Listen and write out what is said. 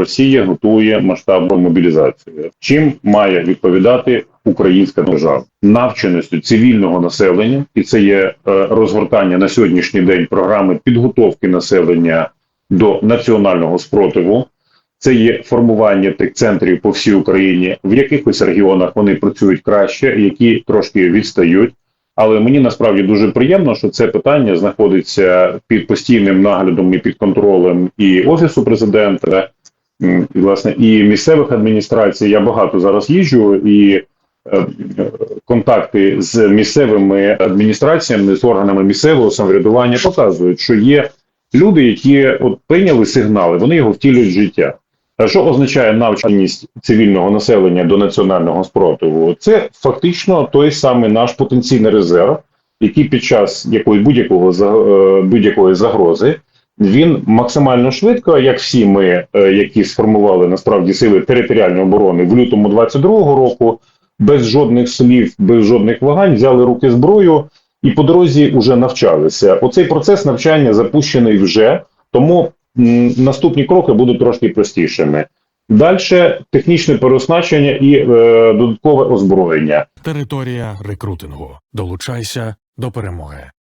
Росія готує масштабну мобілізацію. Чим має відповідати українська держава навченістю цивільного населення, і це є е, розгортання на сьогоднішній день програми підготовки населення до національного спротиву. Це є формування тих центрів по всій Україні. В якихось регіонах вони працюють краще, які трошки відстають. Але мені насправді дуже приємно, що це питання знаходиться під постійним наглядом і під контролем і офісу президента, власне, і місцевих адміністрацій. Я багато зараз їжджу і е, контакти з місцевими адміністраціями, з органами місцевого самоврядування показують, що є люди, які от прийняли сигнали, вони його втілюють в життя. А що означає навченість цивільного населення до національного спротиву? Це фактично той самий наш потенційний резерв, який під час якої будь-якого е, будь-якої загрози він максимально швидко, як всі ми, е, які сформували насправді сили територіальної оборони в лютому 22-го року, без жодних слів, без жодних вагань, взяли руки зброю і по дорозі вже навчалися. Оцей процес навчання запущений вже, тому наступні кроки будуть трошки простішими. Далі технічне переоснащення і е, додаткове озброєння. Територія рекрутингу. Долучайся до перемоги.